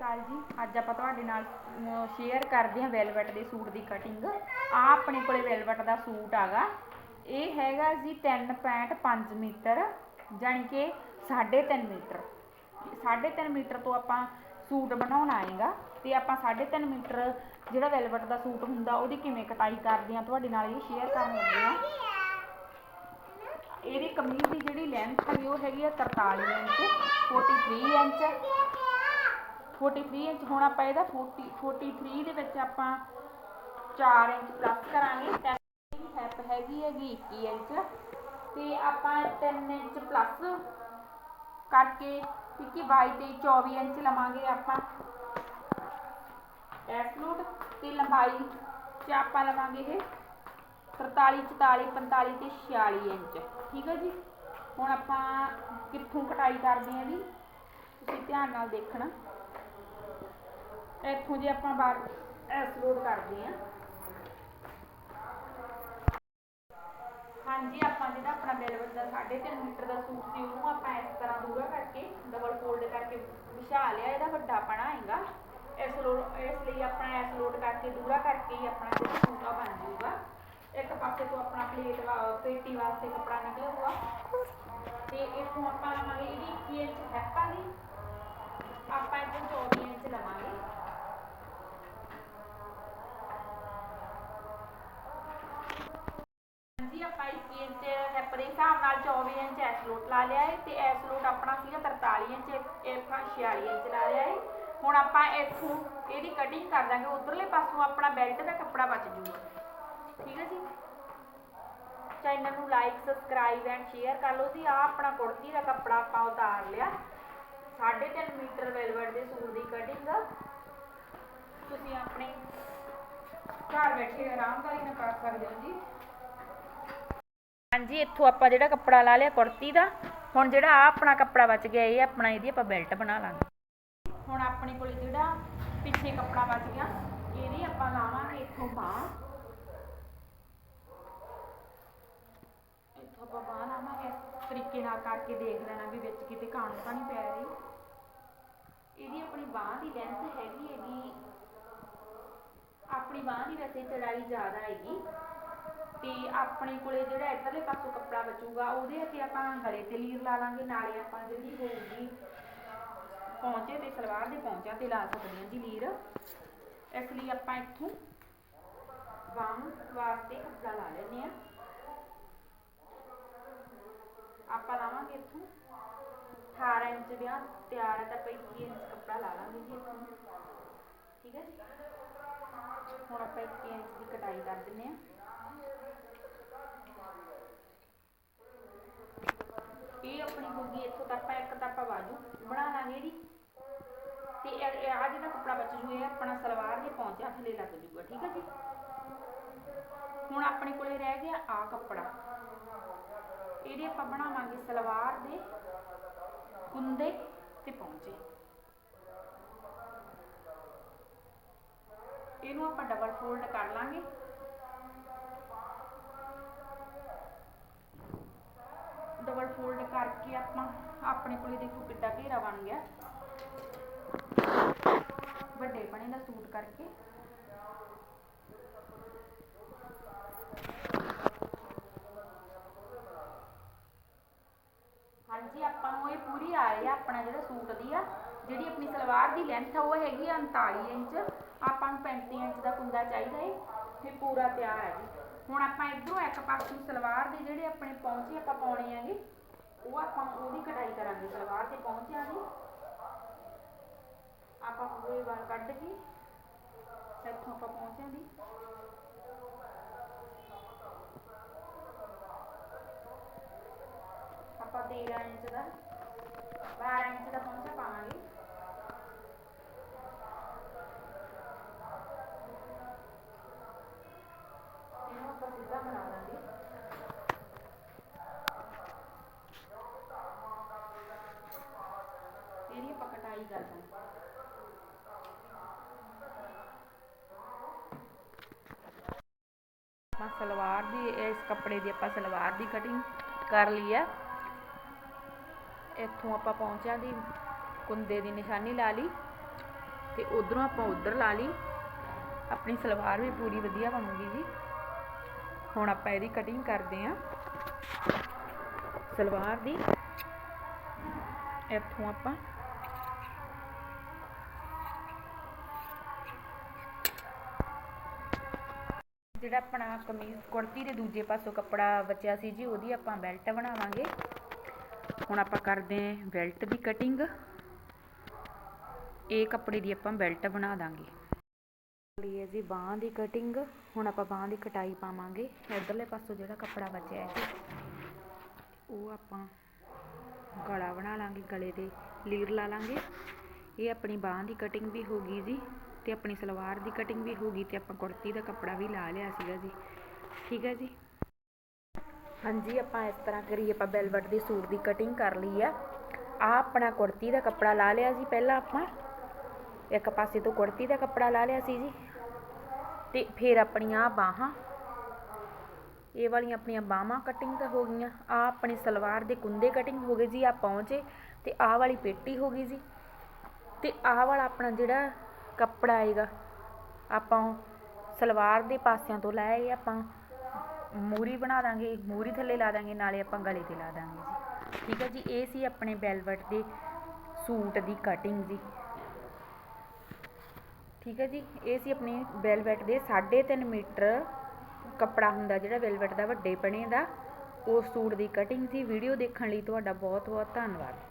ਅਕਾਲ ਜੀ। ਅੱਜ ਆਪਾਂ ਤੁਹਾਡੇ ਨਾਲ ਸ਼ੇਅਰ ਕਰਦੇ ਹਾਂ ਵੈਲਵਟ ਦੇ ਸੂਟ ਦੀ ਕਟਿੰਗ ਆ ਆਪਣੇ ਕੋਲੇ ਵੈਲਵਟ ਦਾ ਸੂਟ ਆਗਾ। ਇਹ ਹੈਗਾ ਜੀ 3.5 ਮੀਟਰ, ਜਾਣੀ ਕਿ 3.5 ਮੀਟਰ। 3.5 ਮੀਟਰ ਤੋਂ ਆਪਾਂ ਸੂਟ ਬਣਾਉਣਾ ਆਏਗਾ ਤੇ ਆਪਾਂ 3.5 ਮੀਟਰ ਜਿਹੜਾ ਵੈਲਵਟ ਦਾ ਸੂਟ ਹੁੰਦਾ, ਉਹਦੀ ਕਿਵੇਂ ਕਟਾਈ ਕਰਦੇ ਆ ਤੁਹਾਡੇ ਨਾਲ ਇਹ ਸ਼ੇਅਰ ਕਰਨ ਲੱਗੇ ਆ ਇਹਦੀ ਕਮੀਜ਼ ਦੀ ਜਿਹੜੀ ਲੈਂਥ ਹੈਗੀ, ਉਹ ਹੈਗੀ ਆ 43 ਇੰਚ 43 ਇੰਚ। 43 ਇੰਚ ਹੁਣ ਆਪਾਂ ਇਹਦਾ 40 43 ਦੇ ਵਿੱਚ ਆਪਾਂ 4 ਇੰਚ ਪਲੱਸ ਕਰਾਂਗੇ ਤੇ ਇਹਦੀ ਹੈਪ ਹੈਗੀ ਹੈਗੀ 21 ਇੰਚ। ਤੇ ਆਪਾਂ 3 ਇੰਚ ਪਲੱਸ ਕਰਕੇ ਕਿਉਂਕਿ 22 ਤੇ 24 ਇੰਚ ਲਵਾਂਗੇ ਆਪਾਂ। ਐਸਲੂਟ ਤੇ ਲੰਬਾਈ ਚ ਆਪਾਂ ਲਵਾਂਗੇ ਇਹ 43 44 45 ਤੇ 46 ਇੰਚ। ਠੀਕ ਹੈ ਜੀ? ਹੁਣ ਆਪਾਂ ਕਿੱਥੋਂ ਕਟਾਈ ਕਰਦੇ ਹਾਂ ਇਹਦੀ ਤੁਸੀਂ ਧਿਆਨ ਨਾਲ ਦੇਖਣਾ। ਇੱਥੋਂ ਜੇ ਆਪਾਂ ਬਾਹਰ ਐਸ ਲੋਡ ਕਰਦੇ ਹਾਂ। ਹਾਂਜੀ, ਆਪਾਂ ਜਿਹੜਾ ਆਪਣਾ ਵੈਲਵਟ ਦਾ 3.5 ਮੀਟਰ ਦਾ ਸੂਟ ਸੀ, ਉਹਨੂੰ ਆਪਾਂ ਇਸ ਤਰ੍ਹਾਂ ਦੂਰਾ ਕਰਕੇ ਡਬਲ ਫੋਲਡ ਕਰਕੇ ਵਿਛਾ ਲਿਆ, ਇਹਦਾ ਵੱਡਾ ਪਣਾ ਹੈਗਾ। ਇਸ ਲੋਡ ਇਸ ਲਈ ਆਪਣਾ ਇਸ ਲੋਡ ਕਰਕੇ ਦੂਰਾ ਕਰਕੇ ਹੀ ਆਪਣਾ ਜਿਹੜਾ ਸੂਟ ਆ ਬਣ ਜਾਊਗਾ। ਇੱਕ ਪਾਸੇ ਤੋਂ ਆਪਣਾ ਪਲੇਟ ਵਾ ਪੇਟੀ ਵਾਸਤੇ ਕੱਪੜਾ ਨਿਕਲੂਗਾ। ਹੋਊਗਾ ਤੇ ਇਥੋਂ ਆਪਾਂ ਲਵਾਂਗੇ ਇਹਦੀ 21 ਇੰਚ ਹੈਪਾ ਦੀ ਲੋਟ ਲਾ ਲਿਆ ਹੈ ਤੇ ਐਸ ਲੋਟ ਆਪਣਾ ਸੀਗਾ 43 ਇੰਚ, ਇਹ ਆਪਾਂ 46 ਇੰਚ ਲਾ ਲਿਆ ਹੈ ਹੁਣ ਆਪਾਂ ਇੱਥੋਂ ਇਹਦੀ ਕਟਿੰਗ ਕਰ ਦਾਂਗੇ, ਉਧਰਲੇ ਪਾਸੋਂ ਆਪਣਾ ਬੈਲਟ ਦਾ ਕੱਪੜਾ ਬਚ ਜੂਗਾ। ਠੀਕ ਹੈ ਜੀ? ਚੈਨਲ ਨੂੰ ਲਾਈਕ ਸਬਸਕ੍ਰਾਈਬ ਐਂਡ ਸ਼ੇਅਰ ਕਰ ਲਓ ਜੀ। ਆ ਆਪਣਾ ਕੁੜਤੀ ਦਾ ਕੱਪੜਾ ਆਪਾਂ ਉਤਾਰ ਲਿਆ। 3.5 ਮੀਟਰ ਵੈਲਵਟ ਦੇ ਸੂਟ ਦੀ ਕਟਿੰਗ ਤੁਸੀਂ ਆਪਣੇ ਘਰ ਬੈਠੇ ਆਰਾਮਦਾਰੀ ਨਾਲ ਕਰ ਸਕਦੇ ਹੋ ਜੀ। ਹਾਂਜੀ, ਇੱਥੋਂ ਆਪਾਂ ਜਿਹੜਾ ਕੱਪੜਾ ਲਾ ਲਿਆ ਕੁੜਤੀ ਦਾ, ਹੁਣ ਜਿਹੜਾ ਆ ਆਪਣਾ ਕੱਪੜਾ ਬਚ ਗਿਆ, ਇਹ ਆਪਣਾ ਇਹਦੀ ਆਪਾਂ ਬੈਲਟ ਬਣਾ ਲਾਂਗੇ। ਹੁਣ ਆਪਣੇ ਕੋਲ ਜਿਹੜਾ ਪਿੱਛੇ ਕੱਪੜਾ ਬਚ ਗਿਆ, ਇਹਦੀ ਆਪਾਂ ਲਾਵਾਂਗੇ ਇੱਥੋਂ ਬਾਂਹ। ਇੱਥੋਂ ਆਪਾਂ ਬਾਂਹ ਲਾਵਾਂਗੇ। ਇਸ ਤਰੀਕੇ ਨਾਲ ਕਰਕੇ ਦੇਖ ਲੈਣਾ ਵੀ ਵਿੱਚ ਕਿਤੇ ਕਾਣ ਤਾਂ ਨਹੀਂ ਪੈ ਰਹੀ। ਇਹਦੀ ਆਪਣੀ ਬਾਂਹ ਦੀ ਲੈਂਥ ਹੈਗੀ ਹੈਗੀ, ਆਪਣੀ ਬਾਂਹ ਦੀ ਵੈਸੇ ਚੜਾਈ ਜ਼ਿਆਦਾ ਹੈਗੀ। ਤੇ ਆਪਣੇ ਕੋਲੇ ਜਿਹੜਾ ਇੱਧਰਲੇ ਪਾਸੋਂ ਕੱਪੜਾ ਬਚੂਗਾ, ਉਹਦੇ ਅਤੇ ਆਪਾਂ ਗਲੇ ਤੇ ਲੀਰ ਲਾ ਲਾਂਗੇ, ਨਾਲੇ ਆਪਾਂ ਜਿਹੜੀ ਹੋਊਗੀ ਪੌਂਚੇ ਤੇ ਸਲਵਾਰ ਦੇ ਪੌਂਚਿਆਂ ਤੇ ਲਾ ਸਕਦੇ ਹਾਂ ਜੀ ਲੀਰ। ਇਸ ਲਈ ਆਪਾਂ ਇੱਥੋਂ ਬਾਂਹ ਵਾਸਤੇ ਕੱਪੜਾ ਲਾ ਲੈਂਦੇ ਆ ਆਪਾਂ ਲਾਵਾਂਗੇ ਇੱਥੋਂ 18 ਇੰਚ ਵਿਆਹ ਤਿਆਰ ਹੈ ਤਾਂ ਆਪਾਂ 21 ਇੰਚ ਕੱਪੜਾ ਲਾ ਲਾਂਗੇ ਜੀ ਇੱਥੋਂ। ਠੀਕ ਹੈ ਜੀ? ਹੁਣ ਆਪਾਂ 21 ਇੰਚ ਦੀ ਕਟਾਈ ਕਰ ਦਿੰਨੇ ਆ ਇਹ ਆਪਣੀ ਹੋਗੀ ਇੱਥੋਂ ਤੱਕ ਆਪਾਂ ਇੱਕ ਤਾਂ ਆਪਾਂ ਬਾਜੂ ਬਣਾ ਲਾਂਗੇ ਇਹਦੀ। ਤੇ ਇਹ ਆ ਜਿਹੜਾ ਕੱਪੜਾ ਬਚ ਜੂ ਇਹ ਆਪਣਾ ਸਲਵਾਰ ਦੇ ਪੌਂਚਿਆਂ ਥੱਲੇ ਲੱਗ ਜੂਗਾ, ਠੀਕ ਹੈ ਜੀ? ਹੁਣ ਆਪਣੇ ਕੋਲੇ ਰਹਿ ਗਿਆ ਆ ਕੱਪੜਾ। ਇਹਦੇ ਆਪਾਂ ਬਣਾਵਾਂਗੇ ਸਲਵਾਰ ਦੇ ਕੁੰਦੇ ਤੇ ਪੌਂਚੇ। ਇਹਨੂੰ ਆਪਾਂ ਡਬਲ ਫੋਲਡ ਕਰ ਲਾਂਗੇ। ਫੋਲਡ ਆਪਾਂ ਆਪਣੇ ਕੋਲੇ ਦੇਖੋ ਕਿੱਡਾ ਘੇਰਾ ਬਣ ਗਿਆ। ਵੱਡੇ ਬਣੇ ਦਾ ਸੂਟ ਕਰਕੇ। ਹਾਂਜੀ, ਆਪਾਂ ਨੂੰ ਇਹ ਪੂਰੀ ਆ ਰਹੀ ਆ, ਆਪਣਾ ਜਿਹੜਾ ਸੂਟ ਦੀ ਆ, ਜਿਹੜੀ ਆਪਣੀ ਸਲਵਾਰ ਦੀ ਲੈਂਥ ਆ, ਉਹ ਹੈਗੀ ਆ 39 ਇੰਚ। ਆਪਾਂ ਨੂੰ 35 ਇੰਚ ਦਾ ਕੁੰਦਾ ਚਾਹੀਦਾ ਏ ਤੇ ਪੂਰਾ ਤਿਆਰ ਹੈ ਜੀ। ਹੁਣ ਆਪਾਂ ਇਧਰੋਂ ਇੱਕ ਪਾਸੇ ਸਲਵਾਰ ਦੇ ਜਿਹੜੇ ਆਪਣੇ ਪੌਂਚੇ ਆਪਾਂ ਪਾਉਣੇ ਆਗੇ ਉਹ ਆਪਾਂ ਉਹਦੀ ਕਟਾਈ ਕਰਾਂਗੇ, ਸਲਵਾਰ ਤੇ ਪਹੁੰਚਿਆ ਦੀ। ਆਪਾਂ ਪੂਰੇ ਵਾਰ ਕੱਢ ਕੇ, ਇੱਥੋਂ ਆਪਾਂ ਪਹੁੰਚਿਆ ਦੀ। ਆਪਾਂ 13 ਇੰਚ ਦਾ 12 ਇੰਚ ਦਾ ਪਹੁੰਚਾ ਪਾਵਾਂਗੇ। ਆਪਾਂ ਆਪਾਂ ਸਲਵਾਰ ਦੀ, ਇਸ ਕੱਪੜੇ ਦੀ ਆਪਾਂ ਸਲਵਾਰ ਦੀ ਕਟਿੰਗ ਕਰ ਲਈ ਆ। ਇੱਥੋਂ ਆਪਾਂ ਪਹੁੰਚਿਆ ਦੀ ਕੁੰਦੇ ਦੀ ਨਿਸ਼ਾਨੀ ਲਾ ਲਈ ਤੇ ਉਧਰੋਂ ਆਪਾਂ ਉਧਰ ਲਾ ਲਈ। ਆਪਣੀ ਸਲਵਾਰ ਵੀ ਪੂਰੀ ਵਧੀਆ ਬਣੂਗੀ ਜੀ। ਹੁਣ ਆਪਾਂ ਇਹਦੀ ਕਟਿੰਗ ਕਰਦੇ ਆਂ ਸਲਵਾਰ ਦੀ। ਇੱਥੋਂ ਆਪਾਂ ਜਿਹੜਾ ਆਪਣਾ ਕਮੀਜ਼ ਕੁੜਤੀ ਦੇ ਦੂਜੇ ਪਾਸੋਂ ਕੱਪੜਾ ਬਚਿਆ ਸੀ ਜੀ, ਉਹਦੀ ਆਪਾਂ ਬੈਲਟ ਬਣਾਵਾਂਗੇ। ਹੁਣ ਆਪਾਂ ਕਰਦੇ ਆਂ ਬੈਲਟ ਦੀ ਕਟਿੰਗ। ਇਹ ਕੱਪੜੇ ਦੀ ਆਪਾਂ ਬੈਲਟ ਬਣਾ ਦਾਂਗੇ। ਲਈ ਹੈ ਜੀ ਬਾਹਾਂ ਦੀ ਕਟਿੰਗ। ਹੁਣ ਆਪਾਂ ਬਾਹਾਂ ਦੀ ਕਟਾਈ ਪਾਵਾਂਗੇ। ਇਧਰਲੇ ਪਾਸੋਂ ਜਿਹੜਾ ਕੱਪੜਾ ਬਚਿਆ ਹੈ ਜੀ, ਉਹ ਆਪਾਂ ਗਲਾ ਬਣਾ ਲਾਂਗੇ, ਗਲੇ ਦੇ ਲੀਰ ਲਾ ਲਾਂਗੇ। ਇਹ ਆਪਣੀ ਬਾਹਾਂ ਦੀ ਕਟਿੰਗ ਵੀ ਹੋ ਗਈ ਜੀ। ਅਤੇ ਆਪਣੀ ਸਲਵਾਰ ਦੀ ਕਟਿੰਗ ਵੀ ਹੋ ਗਈ ਅਤੇ ਆਪਾਂ ਕੁੜਤੀ ਦਾ ਕੱਪੜਾ ਵੀ ਲਾ ਲਿਆ ਸੀਗਾ ਜੀ। ਠੀਕ ਹੈ ਜੀ? ਹਾਂਜੀ, ਆਪਾਂ ਇਸ ਤਰ੍ਹਾਂ ਕਰੀ ਆਪਾਂ ਬੈਲਵਟ ਦੇ ਸੂਟ ਦੀ ਕਟਿੰਗ ਕਰ ਲਈ ਆ ਆ ਆਪਣਾ ਕੁੜਤੀ ਦਾ ਕੱਪੜਾ ਲਾ ਲਿਆ ਜੀ ਪਹਿਲਾਂ ਆਪਾਂ। ਇੱਕ ਪਾਸੇ ਤੋਂ ਕੁੜਤੀ ਦਾ ਕੱਪੜਾ ਲਾ ਲਿਆ ਸੀ ਜੀ। ਤੇ ਫਿਰ ਆਪਣੀਆਂ ਬਾਹਾਂ। ਇਹ ਵਾਲੀਆਂ ਆਪਣੀਆਂ ਬਾਹਾਂ ਕਟਿੰਗ ਤਾਂ ਹੋ ਗਈਆਂ। ਆ ਆਪਣੀ ਸਲਵਾਰ ਦੇ ਕੁੰਦੇ ਕਟਿੰਗ ਹੋ ਗਏ ਜੀ ਆ ਪਹੁੰਚੇ ਤੇ ਆਹ ਵਾਲੀ ਪੇਟੀ ਹੋ ਗਈ ਜੀ। ਤੇ ਆਹ ਵਾਲਾ ਆਪਣਾ ਜਿਹੜਾ ਕੱਪੜਾ ਹੈਗਾ ਆਪਾਂ ਸਲਵਾਰ ਦੇ ਪਾਸਿਆਂ ਤੋਂ ਲੈ ਇਹ ਆਪਾਂ ਮੂਹਰੀ ਬਣਾ ਦਾਂਗੇ ਮੂਹਰੀ ਥੱਲੇ ਲਾ ਦਾਂਗੇ, ਨਾਲੇ ਆਪਾਂ ਗਲੇ ਤੇ ਲਾ ਦਾਂਗੇ ਜੀ। ਠੀਕ ਹੈ ਜੀ, ਇਹ ਸੀ ਆਪਣੇ ਵੈਲਵਟ ਦੇ ਸੂਟ ਦੀ ਕਟਿੰਗ ਜੀ। ਠੀਕ ਹੈ ਜੀ, ਇਹ ਸੀ ਆਪਣੇ ਵੈਲਵਟ ਦੇ 3.5 ਮੀਟਰ ਕੱਪੜਾ ਹੁੰਦਾ, ਜਿਹੜਾ ਵੈਲਵਟ ਦਾ ਵੱਡੇ ਪਣੇ ਦਾ, ਉਸ ਸੂਟ ਦੀ ਕਟਿੰਗ ਸੀ ਵੀਡੀਓ ਦੇਖਣ ਲਈ ਤੁਹਾਡਾ ਬਹੁਤ ਬਹੁਤ ਧੰਨਵਾਦ।